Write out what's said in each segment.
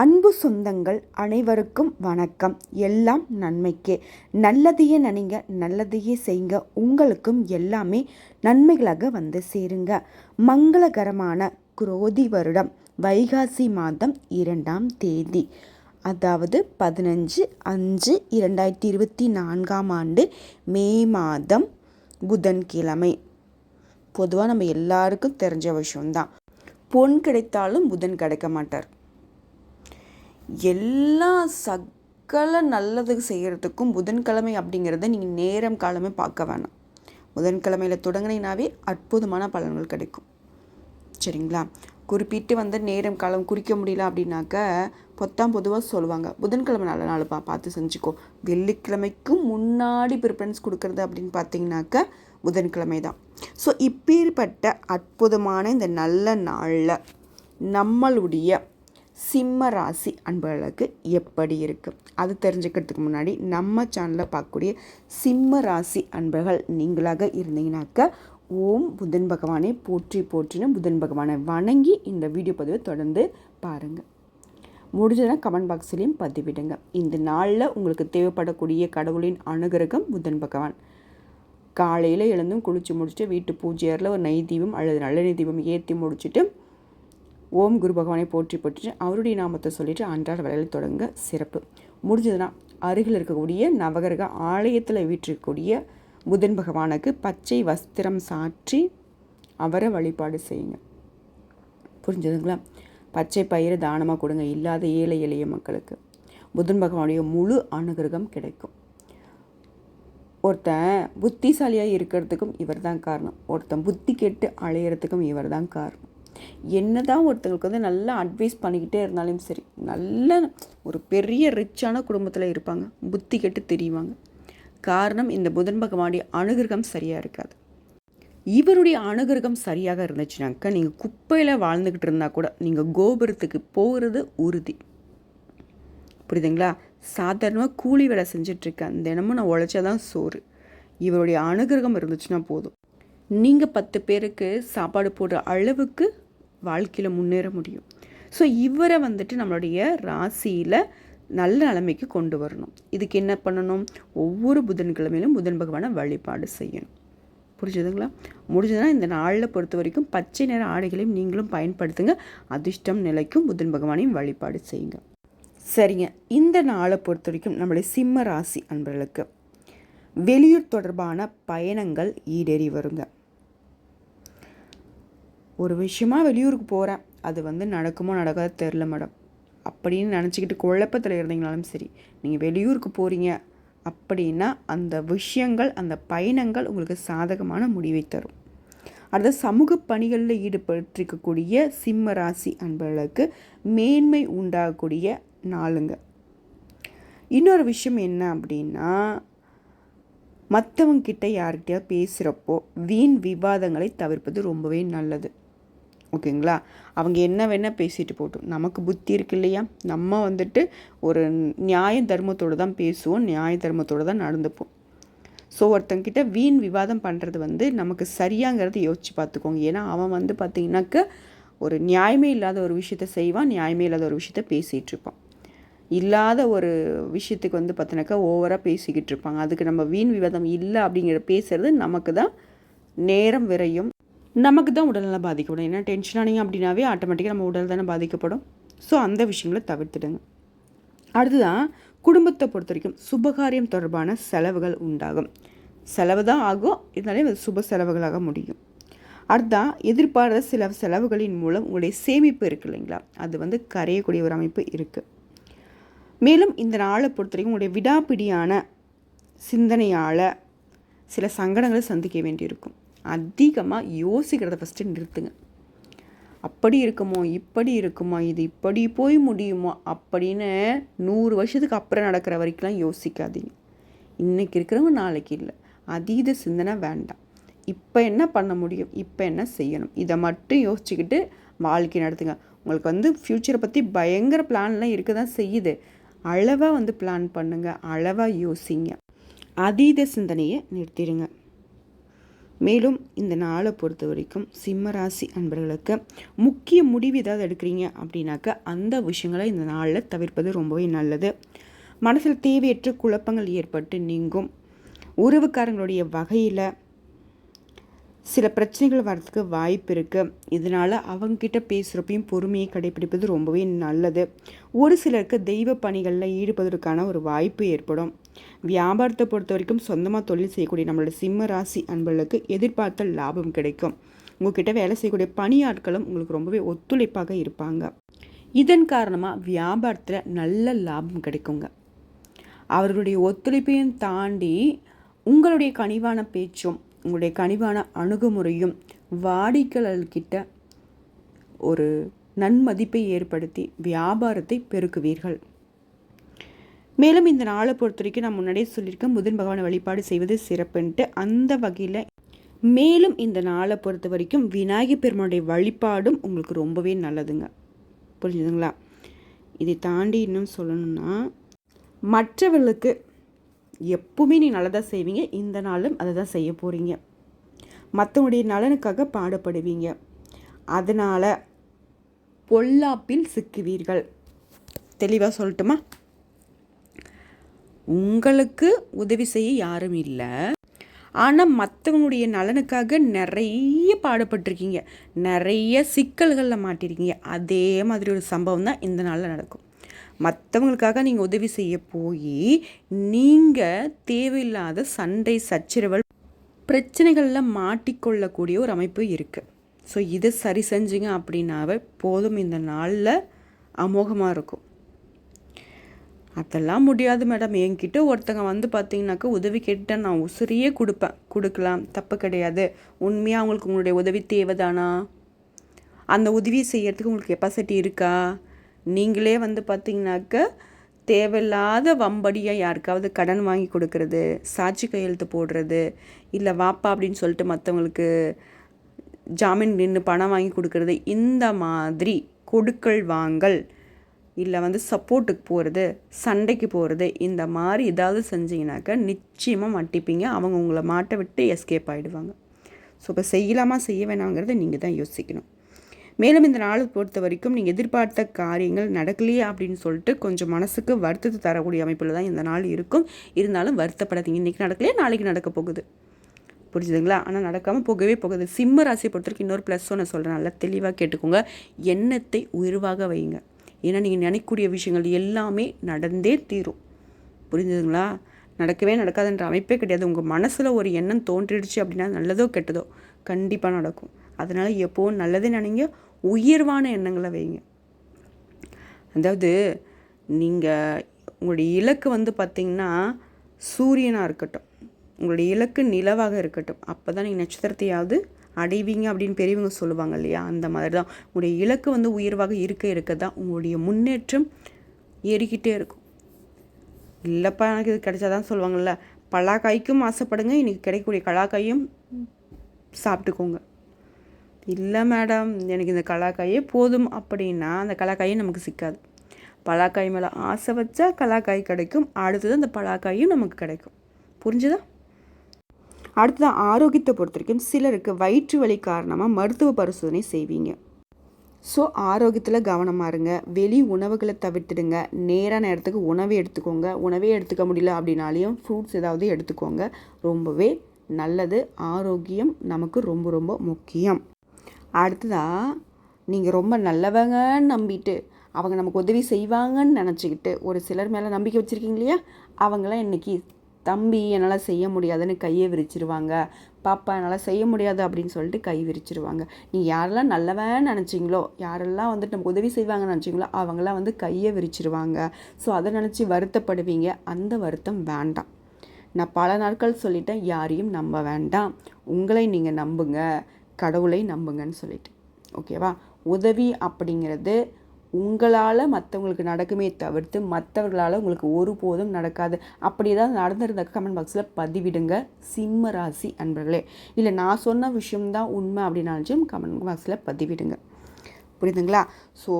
அன்பு சொந்தங்கள் அனைவருக்கும் வணக்கம். எல்லாம் நன்மைக்கே. நல்லதையே நினைங்க நல்லதையே செய்யுங்க உங்களுக்கும் எல்லாமே நன்மைகளாக வந்து சேருங்க. மங்களகரமான குரோதி வருடம் வைகாசி மாதம் இரண்டாம் தேதி. அதாவது பதினஞ்சு அஞ்சு இரண்டாயிரத்தி இருபத்தி நான்காம் ஆண்டு மே மாதம் புதன்கிழமை. பொதுவாக நம்ம எல்லாருக்கும் தெரிஞ்ச விஷயம்தான். பொன் கிடைத்தாலும் புதன் கிடைக்க மாட்டார். எல்லா சகல நல்லது செய்கிறதுக்கும் புதன்கிழமை அப்படிங்கிறத நீங்கள் நேரம் காலமே பார்க்க வேணாம். புதன்கிழமையில் தொடங்கினாவே அற்புதமான பலன்கள் கிடைக்கும். சரிங்களா? குறிப்பிட்டு வந்து நேரம் காலம் குறிக்க முடியல அப்படின்னாக்க பொத்தாம் பொதுவாக சொல்லுவாங்க. புதன்கிழமை நல்ல நாளுப்பா பார்த்து செஞ்சுக்கோ. வெள்ளிக்கிழமைக்கும் முன்னாடி ப்ரிஃபரன்ஸ் கொடுக்குறது அப்படின்னு பார்த்தீங்கன்னாக்க புதன்கிழமை தான். ஸோ இப்பேற்பட்ட அற்புதமான இந்த நல்ல நாளில் நம்மளுடைய சிம்ம ராசி அன்பர்களுக்கு எப்படி இருக்குது அது தெரிஞ்சுக்கிறதுக்கு முன்னாடி நம்ம சேனலில் பார்க்கக்கூடிய சிம்ம ராசி அன்பர்கள் நீங்களாக இருந்தீங்கன்னாக்க ஓம் புதன் பகவானை போற்றி போற்றினும் புதன் பகவானை வணங்கி இந்த வீடியோ பதிவை தொடர்ந்து பாருங்கள் முடிஞ்சதுன்னா கமெண்ட் பாக்ஸ்லேயும் பதிவிடுங்க. இந்த நாளில் உங்களுக்கு தேவைப்படக்கூடிய கடவுளின் அனுகிரகம் புதன் பகவான். காலையில் எழுந்தும் குளித்து முடிச்சுட்டு வீட்டு பூஜையரில் ஒரு நெய் தீபம் அல்லது நல்லெண்ணெய் தீபம் ஏற்றி முடிச்சுட்டு ஓம் குரு பகவானை போற்றி போட்டுட்டு அவருடைய நாமத்தை சொல்லிட்டு அன்றாட வேலையில் தொடங்க சிறப்பு. முடிஞ்சதுன்னா அருகில் இருக்கக்கூடிய நவகிரக ஆலயத்தில் வீற்றிருக்கக்கூடிய புதன் பகவானுக்கு பச்சை வஸ்திரம் சாற்றி அவரை வழிபாடு செய்யுங்க. புரிஞ்சதுங்களா? பச்சை பயிரை தானமாக கொடுங்க இல்லாத ஏழை எளிய மக்களுக்கு. புதன் பகவானுடைய முழு அனுகிரகம் கிடைக்கும். ஒருத்தன் புத்திசாலியாக இருக்கிறதுக்கும் இவர் தான் காரணம். ஒருத்தன் புத்தி கெட்டு அலையிறதுக்கும் இவர் தான் காரணம். என்ன தான் ஒருத்தங்களுக்கு வந்து நல்லா அட்வைஸ் பண்ணிக்கிட்டே இருந்தாலும் சரி நல்ல ஒரு பெரிய ரிச்சான குடும்பத்தில் இருப்பாங்க. புத்தி கெட்டு தெரியுவாங்க. காரணம் இந்த புதன் பகவானுடைய அனுகிரகம் சரியாக இருக்காது. இவருடைய அனுகிரகம் சரியாக இருந்துச்சுனாக்கா நீங்கள் குப்பையில் வாழ்ந்துக்கிட்டு இருந்தால் கூட நீங்கள் கோபுரத்துக்கு போகிறது உறுதி. புரியுதுங்களா? சாதாரணமாக கூலி வேலை செஞ்சிட்ருக்கேன் தினமும் நான் உழைச்சாதான் சோறு. இவருடைய அனுகிரகம் இருந்துச்சுன்னா போதும். நீங்கள் பத்து பேருக்கு சாப்பாடு போடுற அளவுக்கு வாழ்க்கையில் முன்னேற முடியும். ஸோ இவரை வந்துட்டு நம்மளுடைய ராசியில் நல்ல நிலைமைக்கு கொண்டு வரணும். இதுக்கு என்ன பண்ணணும்? ஒவ்வொரு புதன்கிழமையிலும் புதன் பகவானை வழிபாடு செய்யணும். புரிஞ்சுதுங்களா? முடிஞ்சதுன்னா இந்த நாளில் பொறுத்த வரைக்கும் பச்சை நிற ஆடைகளையும் நீங்களும் பயன்படுத்துங்க. அதிர்ஷ்டம் நிலைக்கும் புதன் பகவானையும் வழிபாடு செய்யுங்க. சரிங்க. இந்த நாளை பொறுத்த வரைக்கும் நம்மளுடைய சிம்ம ராசி அன்பர்களுக்கு வெளியூர் தொடர்பான பயணங்கள் ஈடேறி வருங்க. ஒரு விஷயமா வெளியூருக்கு போகிறேன் அது வந்து நடக்குமோ நடக்காத தெரில மேடம் அப்படின்னு நினச்சிக்கிட்டு குழப்பத்தில் இருந்தீங்கனாலும் சரி நீங்கள் வெளியூருக்கு போகிறீங்க அப்படின்னா அந்த விஷயங்கள் அந்த பயணங்கள் உங்களுக்கு சாதகமான முடிவை தரும். அடுத்த சமூக பணிகளில் ஈடுபட்டிருக்கக்கூடிய சிம்ம ராசி அன்பர்களுக்கு மேன்மை உண்டாகக்கூடிய நாளுங்க. இன்னொரு விஷயம் என்ன அப்படின்னா மற்றவங்கிட்ட யார்கிட்டயா பேசுகிறப்போ வீண் விவாதங்களை தவிர்ப்பது ரொம்பவே நல்லது. ஓகேங்களா? அவங்க என்ன வேணால் பேசிட்டு போட்டோம். நமக்கு புத்தி இருக்கு இல்லையா? நம்ம வந்துட்டு ஒரு நியாய தர்மத்தோடு தான் பேசுவோம். நியாய தர்மத்தோடு தான் நடந்துப்போம். ஸோ ஒருத்தங்கிட்ட வீண் விவாதம் பண்ணுறது வந்து நமக்கு சரியாங்கிறது யோசிச்சு பார்த்துக்கோங்க ஏன்னா அவன் வந்து பார்த்திங்கனாக்க ஒரு நியாயமே இல்லாத ஒரு விஷயத்த செய்வான். நியாயமே இல்லாத ஒரு விஷயத்த பேசிகிட்டு இருப்பான். இல்லாத ஒரு விஷயத்துக்கு வந்து பார்த்தினாக்கா ஓவராக பேசிக்கிட்டு இருப்பாங்க. அதுக்கு நம்ம வீண் விவாதம் இல்லை அப்படிங்கிற பேசுகிறது நமக்கு தான் நேரம் விரையும். நமக்கு தான் உடல்நலம் பாதிக்கப்படும். ஏன்னா டென்ஷன் ஆனீங்க அப்படின்னாவே ஆட்டோமேட்டிக்காக நம்ம உடல் தானே பாதிக்கப்படும். ஸோ அந்த விஷயங்களை தவிர்த்துடுங்க. அடுத்துதான் குடும்பத்தை பொறுத்த வரைக்கும் சுபகாரியம் தொடர்பான செலவுகள் உண்டாகும். செலவு தான் ஆகும். இருந்தாலே அது சுப செலவுகளாக முடியும். அடுத்தா எதிர்பாராத சில செலவுகளின் மூலம் உங்களுடைய சேமிப்பு இருக்குது இல்லைங்களா? அது வந்து கரையக்கூடிய ஒரு அமைப்பு இருக்குது மேலும் இந்த நாளை பொறுத்த வரைக்கும் உங்களுடைய விடாப்பிடியான சிந்தனையால் சில சங்கடங்களை சந்திக்க வேண்டியிருக்கும். அதிகமாக யோசிக்கிறத ஃபஸ்ட்டு நிறுத்துங்க. அப்படி இருக்குமோ இப்படி இருக்குமோ இது இப்படி போய் முடியுமோ அப்படின்னு நூறு வருஷத்துக்கு அப்புறம் நடக்கிற வரைக்கும்லாம் யோசிக்காதீங்க. இன்றைக்கி இருக்கிறவங்க நாளைக்கு இல்லை. அதீத சிந்தனை வேண்டாம். இப்போ என்ன பண்ண முடியும்? இப்போ என்ன செய்யணும்? இதை மட்டும் யோசிச்சுக்கிட்டு வாழ்க்கை நடத்துங்க. உங்களுக்கு வந்து ஃப்யூச்சரை பற்றி பயங்கர பிளான்லாம் இருக்க தான் செய்யுது. அளவாக வந்து பிளான் பண்ணுங்கள் அளவாக யோசிங்க. அதீத சிந்தனையை நிறுத்திடுங்க. மேலும் இந்த நாளை பொறுத்த வரைக்கும் சிம்ம ராசி அன்பர்களுக்கு முக்கிய முடிவு ஏதாவது எடுக்கிறீங்க அப்படின்னாக்கா அந்த விஷயங்களை இந்த நாளில் தவிர்ப்பது ரொம்பவே நல்லது. மனசில் தேவையற்ற குழப்பங்கள் ஏற்பட்டு நீங்கும். உறவுக்காரங்களுடைய வகையில் சில பிரச்சனைகள் வர்றதுக்கு வாய்ப்பு இருக்குது இதனால் அவங்கக்கிட்ட பேசுகிறப்பையும் பொறுமையை கடைபிடிப்பது ரொம்பவே நல்லது. ஒரு சிலருக்கு தெய்வ பணிகளில் ஈடுபடுவதற்கான ஒரு வாய்ப்பு ஏற்படும். வியாபாரத்தை பொறுத்த வரைக்கும் சொந்தமாக தொழில் செய்யக்கூடிய நம்மளோட சிம்ம ராசி அன்பர்களுக்கு எதிர்பார்த்த லாபம் கிடைக்கும். உங்ககிட்ட வேலை செய்யக்கூடிய பணியாட்களும் உங்களுக்கு ரொம்பவே ஒத்துழைப்பாக இருப்பாங்க. இதன் காரணமாக வியாபாரத்தில் நல்ல லாபம் கிடைக்குங்க. அவர்களுடைய ஒத்துழைப்பையும் தாண்டி உங்களுடைய கனிவான பேச்சும் உங்களுடைய கனிவான அணுகுமுறையும் வாடிக்கையாளர்கிட்ட ஒரு நன்மதிப்பை ஏற்படுத்தி வியாபாரத்தை பெருக்குவீர்கள். மேலும் இந்த நாளை பொறுத்த வரைக்கும் நான் முன்னாடியே சொல்லியிருக்கேன் புதன் பகவானை வழிபாடு செய்வது சிறப்புன்ட்டு. அந்த வகையில் மேலும் இந்த நாளை பொறுத்த வரைக்கும் விநாயகர் பெருமானுடைய வழிபாடும் உங்களுக்கு ரொம்பவே நல்லதுங்க. புரிஞ்சுதுங்களா? இதை தாண்டி இன்னும் சொல்லணும்னா மற்றவர்களுக்கு எப்பவுமே நீ நல்லதாக செய்வீங்க இந்த நாளும் அதை தான் செய்ய போகிறீங்க மற்றவனுடைய நலனுக்காக பாடுபடுவீங்க. அதனால் பொல்லாப்பில் சிக்குவீர்கள். தெளிவாக சொல்லட்டுமா? உங்களுக்கு உதவி செய்ய யாரும் இல்லை. ஆனால் மற்றவங்களுடைய நலனுக்காக நிறைய பாடுபட்டிருக்கீங்க. நிறைய சிக்கல்களில் மாட்டிருக்கீங்க. அதே மாதிரி ஒரு சம்பவம் தான் இந்த நாளில் நடக்கும். மற்றவங்களுக்காக நீங்கள் உதவி செய்ய போய் நீங்கள் தேவையில்லாத சண்டை சச்சரவல் பிரச்சனைகளில் மாட்டிக்கொள்ளக்கூடிய ஒரு அமைப்பு இருக்குது ஸோ இதை சரி செஞ்சிங்க அப்படின்னாவே போதும். இந்த நாளில் அமோகமாக இருக்கும். அதெல்லாம் முடியாது மேடம். என்கிட்ட ஒருத்தங்க வந்து பார்த்தீங்கன்னாக்கா உதவி கேட்டால் நான் உசுரியே கொடுப்பேன். கொடுக்கலாம். தப்பு கிடையாது. உண்மையாக அவங்களுக்கு உங்களுடைய உதவி தேவைதானா? அந்த உதவி செய்யறதுக்கு உங்களுக்கு கெப்பாசிட்டி இருக்கா? நீங்களே வந்து பார்த்தீங்கன்னாக்க தேவையில்லாத வம்படியாக யாருக்காவது கடன் வாங்கி கொடுக்கறது சாட்சி கையெழுத்து போடுறது இல்லை வாப்பா அப்படின்னு சொல்லிட்டு மற்றவங்களுக்கு ஜாமீன் நின்று பணம் வாங்கி கொடுக்கறது இந்த மாதிரி கொடுக்கல் வாங்கல் இல்லை வந்து சப்போர்ட்டுக்கு போகிறது சண்டைக்கு போகிறது இந்த மாதிரி ஏதாவது செஞ்சிங்கனாக்கா நிச்சயமாக மாட்டிப்பீங்க அவங்க உங்களை மாட்ட விட்டு எஸ்கேப் ஆகிடுவாங்க ஸோ இப்போ செய்யலாமா செய்ய வேணாங்கிறத நீங்கள் தான் யோசிக்கணும். மேலும் இந்த நாளை பொறுத்த வரைக்கும் நீங்கள் எதிர்பார்த்த காரியங்கள் நடக்கலையே அப்படின்னு சொல்லிட்டு கொஞ்சம் மனசுக்கு வருத்தத்தை தரக்கூடிய அமைப்பில் தான் இந்த நாள் இருக்கும். இருந்தாலும் வருத்தப்படாதீங்க. இன்றைக்கி நடக்கலையே நாளைக்கு நடக்க போகுது. புரிஞ்சுதுங்களா? ஆனால் நடக்காமல் போகவே போகுது. சிம்ம ராசியை பொறுத்தவரைக்கும் இன்னொரு ப்ளஸ் ஒன்று சொல்கிறேன் நல்லா தெளிவாக கேட்டுக்கோங்க. எண்ணத்தை உயர்வாக வைங்க. ஏன்னா நீங்கள் நினைக்கக்கூடிய விஷயங்கள் எல்லாமே நடந்தே தீரும். புரிஞ்சுதுங்களா? நடக்கவே நடக்காதுன்ற அமைப்பே கிடையாது. உங்கள் மனசில் ஒரு எண்ணம் தோன்றிடுச்சு அப்படின்னா நல்லதோ கெட்டதோ கண்டிப்பாக நடக்கும். அதனால் எப்போவும் நல்லதே நினைங்க. உயர்வான எண்ணங்களை வைங்க. அதாவது நீங்கள் உங்களுடைய இலக்கு வந்து பார்த்திங்கன்னா சூரியனாக இருக்கட்டும். உங்களுடைய இலக்கு நிலவாக இருக்கட்டும். அப்போ தான் நீங்கள் நட்சத்திரத்தையாவது அடைவீங்க அப்படின்னு பெரியவங்க சொல்லுவாங்க இல்லையா? அந்த மாதிரி தான் உங்களுடைய இலக்கு வந்து உயர்வாக இருக்க இருக்க தான் உங்களுடைய முன்னேற்றம் ஏறிக்கிட்டே இருக்கும். இல்லைப்பா எனக்கு இது கிடைச்சாதான் சொல்லுவாங்கள்ல பலாக்காய்க்கும் ஆசைப்படுங்க. இன்றைக்கி கிடைக்கக்கூடிய கலாக்காயும் சாப்பிட்டுக்கோங்க. இல்லை மேடம் எனக்கு இந்த கலாக்காயே போதும் அப்படின்னா அந்த கலாக்காயும் நமக்கு சிக்காது. பலாக்காய் மேலே ஆசை வச்சா கலாக்காய் கிடைக்கும் அடுத்தது அந்த பலாக்காயும் நமக்கு கிடைக்கும். புரிஞ்சுதா? அடுத்தது ஆரோக்கியத்தை பொறுத்த வரைக்கும் சிலருக்கு வயிற்று வலி காரணமாக மருத்துவ பரிசோதனை செய்வீங்க. ஸோ ஆரோக்கியத்தில் கவனமாக இருங்க. வெளி உணவுகளை தவிர்த்துடுங்க. நேரான நேரத்துக்கு உணவே எடுத்துக்கோங்க. உணவே எடுத்துக்க முடியல அப்படின்னாலையும் ஃப்ரூட்ஸ் ஏதாவது எடுத்துக்கோங்க. ரொம்பவே நல்லது. ஆரோக்கியம் நமக்கு ரொம்ப ரொம்ப முக்கியம். அடுத்ததாக நீங்கள் ரொம்ப நல்லவங்கன்னு நம்பிட்டு அவங்க நமக்கு உதவி செய்வாங்கன்னு நினச்சிக்கிட்டு ஒரு சிலர் மேலே நம்பிக்கை வச்சுருக்கீங்க இல்லையா? அவங்களாம் இன்றைக்கி தம்பி என்னால் செய்ய முடியாதுன்னு கையை விரிச்சிருவாங்க. பாப்பா என்னால் செய்ய முடியாது அப்படின்னு சொல்லிட்டு கை விரிச்சிருவாங்க. நீ யாரெல்லாம் நல்லவன் நினச்சிங்களோ யாரெல்லாம் வந்துட்டு நமக்கு உதவி செய்வாங்கன்னு நினச்சிங்களோ அவங்களாம் வந்து கையை விரிச்சிருவாங்க. ஸோ அதை நினச்சி வருத்தப்படுவீங்க. அந்த வருத்தம் வேண்டாம். நான் பல நாட்கள் சொல்லிட்டேன் யாரையும் நம்ப வேண்டாம். உங்களை நீங்கள் நம்புங்க. கடவுளை நம்புங்கன்னு சொல்லிட்டு. ஓகேவா? உதவி அப்படிங்கிறது உங்களால் மற்றவங்களுக்கு நடக்குமே தவிர்த்து மற்றவர்களால் உங்களுக்கு ஒருபோதும் நடக்காது. அப்படி ஏதாவது நடந்திருந்த கமெண்ட் பாக்ஸில் பதிவிடுங்க. சிம்ம ராசி அன்பர்களே. இல்லை நான் சொன்ன விஷயம்தான் உண்மை அப்படின்னாலும் கமெண்ட் பாக்ஸில் பதிவிடுங்க. புரியுதுங்களா? ஸோ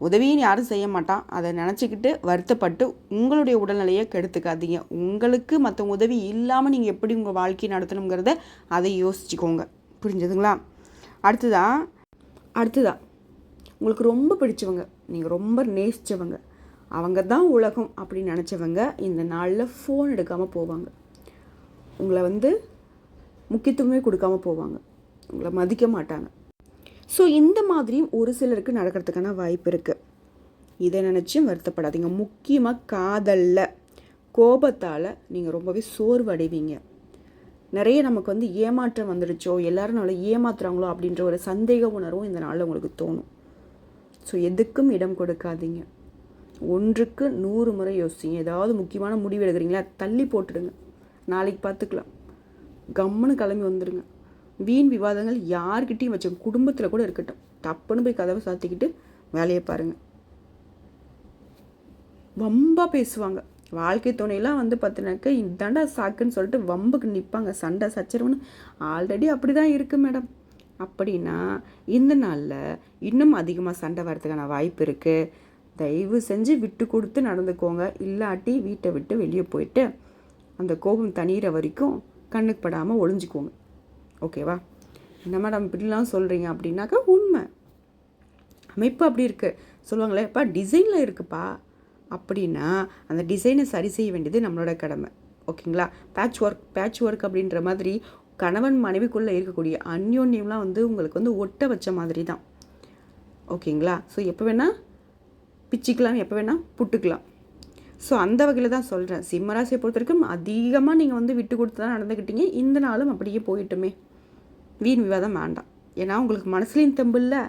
உதவின்னு யாரும் செய்ய மாட்டான். அதை நினச்சிக்கிட்டு வருத்தப்பட்டு உங்களுடைய உடல்நிலையை கெடுத்துக்காதீங்க. உங்களுக்கு மற்ற உதவி இல்லாமல் நீங்கள் எப்படி உங்கள் வாழ்க்கையை நடத்தணுங்கிறத அதை யோசிச்சுக்கோங்க. புரிஞ்சதுங்களா? அடுத்ததா? அடுத்ததா. உங்களுக்கு ரொம்ப பிடிச்சவங்க நீங்கள் ரொம்ப நேசித்தவங்க அவங்க தான் உலகம் அப்படின்னு நினச்சவங்க இந்த நாளில் ஃபோன் எடுக்காமல் போவாங்க. உங்களை வந்து முக்கியத்துவமே கொடுக்காம போவாங்க. உங்களை மதிக்க மாட்டாங்க. ஸோ இந்த மாதிரியும் ஒரு சிலருக்கு நடக்கிறதுக்கான வாய்ப்பு இருக்குது இதை நினச்சும் வருத்தப்படாதீங்க. முக்கியமாக காதலில் கோபத்தால் நீங்கள் ரொம்பவே சோர்வடைவீங்க. நிறைய நமக்கு வந்து ஏமாற்றம் வந்துடுச்சோ எல்லோரும் நம்மளை ஏமாத்துறாங்களோ அப்படின்ற ஒரு சந்தேக உணர்வும் இந்த நாளில் உங்களுக்கு தோணும். ஸோ எதுக்கும் இடம் கொடுக்காதீங்க. ஒன்றுக்கு நூறு முறை யோசிச்சிங்க ஏதாவது முக்கியமான முடிவு எடுக்கிறீங்களா தள்ளி போட்டுடுங்க. நாளைக்கு பார்த்துக்கலாம். கம்முன்னு கிளம்பி வந்துடுங்க. வீண் விவாதங்கள் யார்கிட்டையும் வச்ச குடும்பத்தில் கூட இருக்கட்டும். தப்புன்னு போய் கதவை சாத்திக்கிட்டு வேலையை பாருங்கள் வம்பாக பேசுவாங்க. வாழ்க்கை துணையெல்லாம் வந்து பார்த்தினாக்க இதாண்டா சாக்குன்னு சொல்லிட்டு வம்புக்கு நிற்பாங்க சண்டை சச்சரவுன்னு. ஆல்ரெடி அப்படி தான் இருக்குது மேடம் அப்படின்னா இந்த நாளில் இன்னும் அதிகமாக சண்டை வரதுக்கான வாய்ப்பு இருக்குது தயவு செஞ்சு விட்டு கொடுத்து நடந்துக்கோங்க. இல்லாட்டி வீட்டை விட்டு வெளியே போயிட்டு அந்த கோபம் தணிகிற வரைக்கும் கண்ணுக்கு படாமல் ஒளிஞ்சிக்கோங்க. ஓகேவா என்ன மேடம் இப்படிலாம் சொல்கிறீங்க அப்படின்னாக்கா உண்மை. அமைப்பு அப்படி இருக்குது சொல்லுவாங்களேப்பா டிசைனில் இருக்குப்பா. அப்படின்னா அந்த டிசைனை சரி செய்ய வேண்டியது நம்மளோட கடமை. ஓகேங்களா? பேட்ச் ஒர்க் பேட்ச் ஒர்க் அப்படின்ற மாதிரி கணவன் மனைவிக்குள்ளே இருக்கக்கூடிய அந்யோன்யம்லாம் வந்து உங்களுக்கு வந்து ஒட்ட வச்ச மாதிரி தான். ஓகேங்களா? ஸோ எப்போ வேணால் பிச்சுக்கலாம் எப்போ வேணால் புட்டுக்கலாம். ஸோ அந்த வகையில் தான் சொல்கிறேன் சிம்மராசியை பொறுத்த வரைக்கும் அதிகமாக நீங்கள் வந்து விட்டு கொடுத்து தான் நடந்துக்கிட்டீங்க இந்த நாளும் அப்படியே போயிட்டுமே. வீண் விவாதம் வேண்டாம். ஏன்னா உங்களுக்கு மனசுலேயும் தெம்பு இல்லை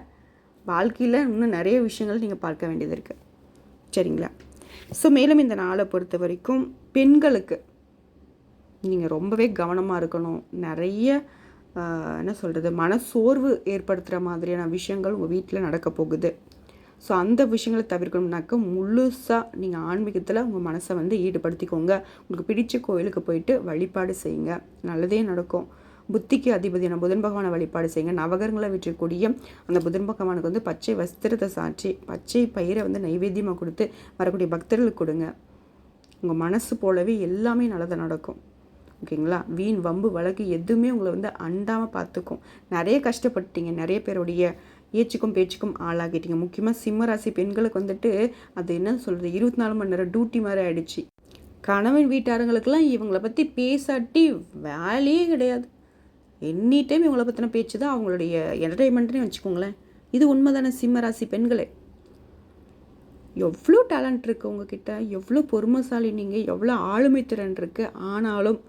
வாழ்க்கையில் இன்னும் நிறைய விஷயங்கள் நீங்கள் பார்க்க வேண்டியது இருக்குது சரிங்களா? ஸோ மேலும் இந்த நாளை பொறுத்த வரைக்கும் பெண்களுக்கு நீங்கள் ரொம்பவே கவனமாக இருக்கணும். நிறைய என்ன சொல்கிறது மனசோர்வு ஏற்படுத்துகிற மாதிரியான விஷயங்கள் உங்கள் வீட்டில் நடக்க போகுது. ஸோ அந்த விஷயங்களை தவிர்க்கணும்னாக்க முழுசாக நீங்கள் ஆன்மீகத்தில் உங்கள் மனசை வந்து ஈடுபடுத்திக்கோங்க. உங்களுக்கு பிடிச்ச கோயிலுக்கு போயிட்டு வழிபாடு செய்யுங்க. நல்லதே நடக்கும். புத்திக்கு அதிபதியான புதன் பகவானை வழிபாடு செய்யுங்க. நவகரங்களை விற்றக்கூடிய அந்த புதன் பகவானுக்கு வந்து பச்சை வஸ்திரத்தை சாற்றி பச்சை பயிரை வந்து நைவேத்தியமாக கொடுத்து வரக்கூடிய பக்தர்களுக்கு கொடுங்க. உங்கள் மனசு போலவே எல்லாமே நல்லதாக நடக்கும். ஓகேங்களா? வீண் வம்பு வழக்கு எதுவுமே உங்களை வந்து அண்டாமல் பார்த்துக்கும். நிறைய கஷ்டப்பட்டீங்க நிறைய பேருடைய ஏச்சுக்கும் பேச்சுக்கும் ஆளாகிட்டீங்க. முக்கியமாக சிம்ம ராசி பெண்களுக்கு வந்துட்டு அது என்ன சொல்கிறது இருபத்தி நாலு மணி நேரம் டியூட்டி மாதிரி ஆயிடுச்சு. கணவன் வீட்டாரங்களுக்கெல்லாம் இவங்களை பற்றி பேசாட்டி வேலையே கிடையாது. எனி டைம் இவங்களை பற்றின பேச்சு தான் அவங்களுடைய என்டர்டைன்மெண்ட்னே வச்சுக்கோங்களேன். இது உண்மைதானே சிம்ம ராசி பெண்களே? எவ்வளோ டேலண்ட் இருக்குது உங்ககிட்ட? எவ்வளோ பொறுமைசாலி நீங்கள் எவ்வளோ ஆளுமை திறன் இருக்குது ஆனாலும்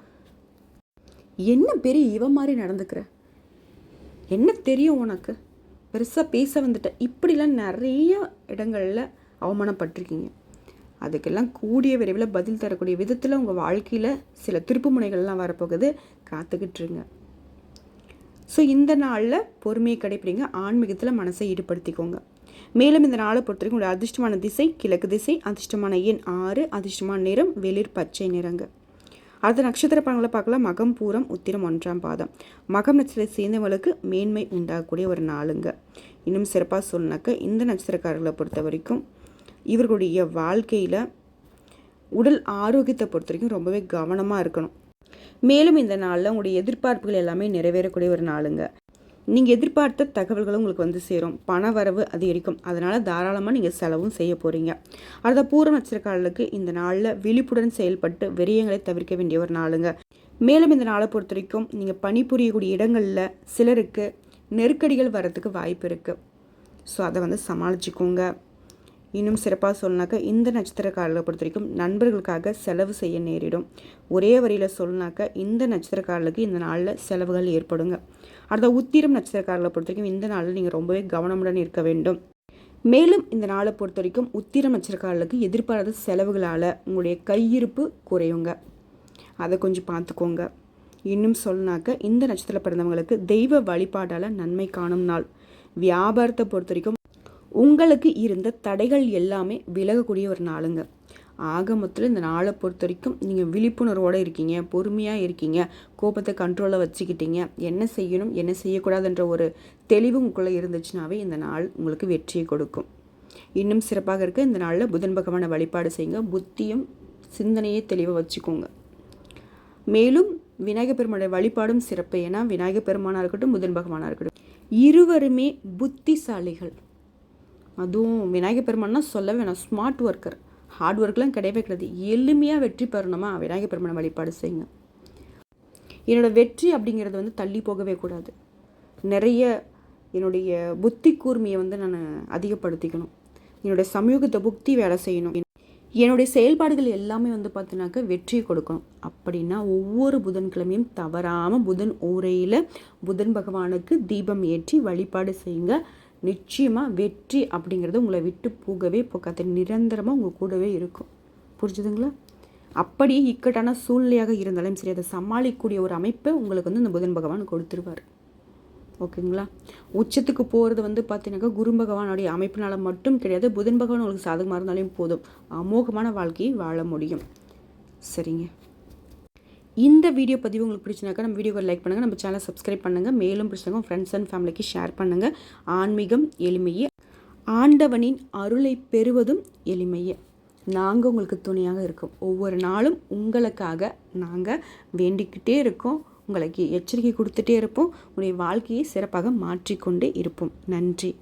என்ன பெரிய இவ மாதிரி நடந்துக்கிற? என்ன தெரியும் உனக்கு? பெருசாக பேச வந்துட்ட. இப்படிலாம் நிறைய இடங்களில் அவமானப்பட்டிருக்கீங்க. அதுக்கெல்லாம் கூடிய விரைவில் பதில் தரக்கூடிய விதத்தில் உங்கள் வாழ்க்கையில் சில திருப்பு முனைகள்லாம் வரப்போகுது. காத்துக்கிட்டுருங்க ஸோ இந்த நாளில் பொறுமையை கடைப்பிடிங்க. ஆன்மீகத்தில் மனசை ஈடுபடுத்திக்கோங்க. மேலும் இந்த நாளை பொறுத்த வரைக்கும் உங்களுடைய அதிர்ஷ்டமான திசை கிழக்கு திசை அதிர்ஷ்டமான எண் ஆறு அதிர்ஷ்டமான நிறம் வெளிர் பச்சை நிறங்க. அடுத்த நட்சத்திர படங்களை பார்க்கலாம். மகம் பூரம் உத்திரம் ஒன்றாம் பாதம். மகம் நட்சத்திரத்தை சேர்ந்தவங்களுக்கு மேன்மை உண்டாகக்கூடிய ஒரு நாளுங்க. இன்னும் சிறப்பாக சொன்னாக்க இந்த நட்சத்திரக்காரர்களை பொறுத்த வரைக்கும் இவர்களுடைய வாழ்க்கையில் உடல் ஆரோக்கியத்தை பொறுத்த வரைக்கும் ரொம்பவே கவனமாக இருக்கணும். மேலும் இந்த நாளில் உங்களுடைய எதிர்பார்ப்புகள் எல்லாமே நிறைவேறக்கூடிய ஒரு நாளுங்க. நீங்கள் எதிர்பார்த்த தகவல்களும் உங்களுக்கு வந்து சேரும். பண வரவு அதிகரிக்கும். அதனால் தாராளமாக நீங்கள் செலவும் செய்ய போகிறீங்க அடுத்த பூர்வ நட்சத்திரக்காரர்களுக்கு இந்த நாளில் விழிப்புடன் செயல்பட்டு விரயங்களை தவிர்க்க வேண்டிய ஒரு நாளுங்க. மேலும் இந்த நாளை பொறுத்த வரைக்கும் நீங்கள் பணிபுரியக்கூடிய இடங்களில் சிலருக்கு நெருக்கடிகள் வர்றதுக்கு வாய்ப்பு இருக்குது ஸோ அதை வந்து சமாளிச்சுக்கோங்க. இன்னும் சிறப்பாக சொல்லனாக்கா இந்த நட்சத்திரக்காரர்களை பொறுத்த வரைக்கும் நண்பர்களுக்காக செலவு செய்ய நேரிடும். ஒரே வரியில் சொல்லனாக்கா இந்த நட்சத்திரக்காரர்களுக்கு இந்த நாளில் செலவுகள் ஏற்படுங்க. அடுத்த உத்திரம் நட்சத்திரக்காரர்களை பொறுத்த வரைக்கும் இந்த நாளில் நீங்கள் ரொம்பவே கவனமுடன் இருக்க வேண்டும். மேலும் இந்த நாளை பொறுத்த வரைக்கும் உத்திரம் நட்சத்திரக்காரர்களுக்கு எதிர்பாராத செலவுகளால் உங்களுடைய கையிருப்பு குறையுங்க. அதை கொஞ்சம் பார்த்துக்கோங்க. இன்னும் சொன்னாக்க இந்த நட்சத்திர பிறந்தவங்களுக்கு தெய்வ வழிபாடால் நன்மை காணும் நாள். வியாபாரத்தை பொறுத்த வரைக்கும் உங்களுக்கு இருந்த தடைகள் எல்லாமே விலகக்கூடிய ஒரு நாளுங்க. ஆக மொத்தத்தில் இந்த நாளை பொறுத்த வரைக்கும் நீங்கள் விழிப்புணர்வோடு இருக்கீங்க பொறுமையாக இருக்கீங்க கோபத்தை கண்ட்ரோலில் வச்சுக்கிட்டீங்க என்ன செய்யணும் என்ன செய்யக்கூடாதுன்ற ஒரு தெளிவு உங்களுக்குள்ளே இருந்துச்சுனாவே இந்த நாள் உங்களுக்கு வெற்றியை கொடுக்கும். இன்னும் சிறப்பாக இருக்க இந்த நாளில் புதன் பகவானை வழிபாடு செய்யுங்க. புத்தியும் சிந்தனையை தெளிவாக வச்சுக்கோங்க. மேலும் விநாயகர் பெருமானுடைய வழிபாடும் சிறப்பு. ஏன்னா விநாயகர் பெருமானாக இருக்கட்டும் புதன் பகவானாக இருக்கட்டும் இருவருமே புத்திசாலிகள். அதுவும் விநாயகர் பெருமான்னா சொல்ல வேணாம். ஸ்மார்ட் ஒர்க்கர் ஹார்ட் ஒர்க்லாம் கிடையவே கிடையாது. எளிமையாக வெற்றி பெறணுமா? விநாயகர் பெருமானை வழிபாடு செய்யுங்க. என்னோடய வெற்றி அப்படிங்கிறது வந்து தள்ளி போகவே கூடாது. நிறைய என்னுடைய புத்தி கூர்மையை வந்து நான் அதிகப்படுத்திக்கணும். என்னுடைய சமூகத்தை புக்தி வேலை செய்யணும். என்னுடைய செயல்பாடுகள் எல்லாமே வந்து பார்த்தினாக்க வெற்றியை கொடுக்கணும். அப்படின்னா ஒவ்வொரு புதன்கிழமையும் தவறாமல் புதன் ஊரையில் புதன் பகவானுக்கு தீபம் ஏற்றி வழிபாடு செய்யுங்க. நிச்சயமாக வெற்றி அப்படிங்கிறது உங்களை விட்டு போகவே போக்காது நிரந்தரமாக உங்கள் கூடவே இருக்கும். புரிஞ்சுதுங்களா? அப்படியே இக்கட்டான சூழ்நிலையாக இருந்தாலும் சரி அதை சமாளிக்கக்கூடிய ஒரு அமைப்பை உங்களுக்கு வந்து இந்த புதன் பகவான் கொடுத்துருவார். ஓகேங்களா? உச்சத்துக்கு போகிறது வந்து பார்த்தீங்கன்னாக்கா குரு பகவானுடைய அமைப்பினால் மட்டும் கிடையாது. புதன் பகவான் உங்களுக்கு சாதகமாக இருந்தாலும் போதும். அமோகமான வாழ்க்கையை வாழ முடியும். சரிங்க. இந்த வீடியோ பதிவு உங்களுக்கு பிடிச்சினாக்கா நம்ம வீடியோவை லைக் பண்ணுங்கள் நம்ம சேனலை சப்ஸ்கிரைப் பண்ணுங்கள் மேலும் பிடிச்சவங்க ஃப்ரெண்ட்ஸ் அண்ட் ஃபேமிலிக்கு ஷேர் பண்ணுங்கள் ஆன்மீகம் எளிமையே. ஆண்டவனின் அருளை பெறுவதும் எளிமையே. நாங்கள் உங்களுக்கு துணையாக இருக்கோம். ஒவ்வொரு நாளும் உங்களுக்காக நாங்கள் வேண்டிக்கிட்டே இருக்கோம். உங்களுக்கு எச்சரிக்கை கொடுத்துட்டே இருப்போம். உங்களுடைய வாழ்க்கையை சிறப்பாக மாற்றிக்கொண்டே இருப்போம். நன்றி.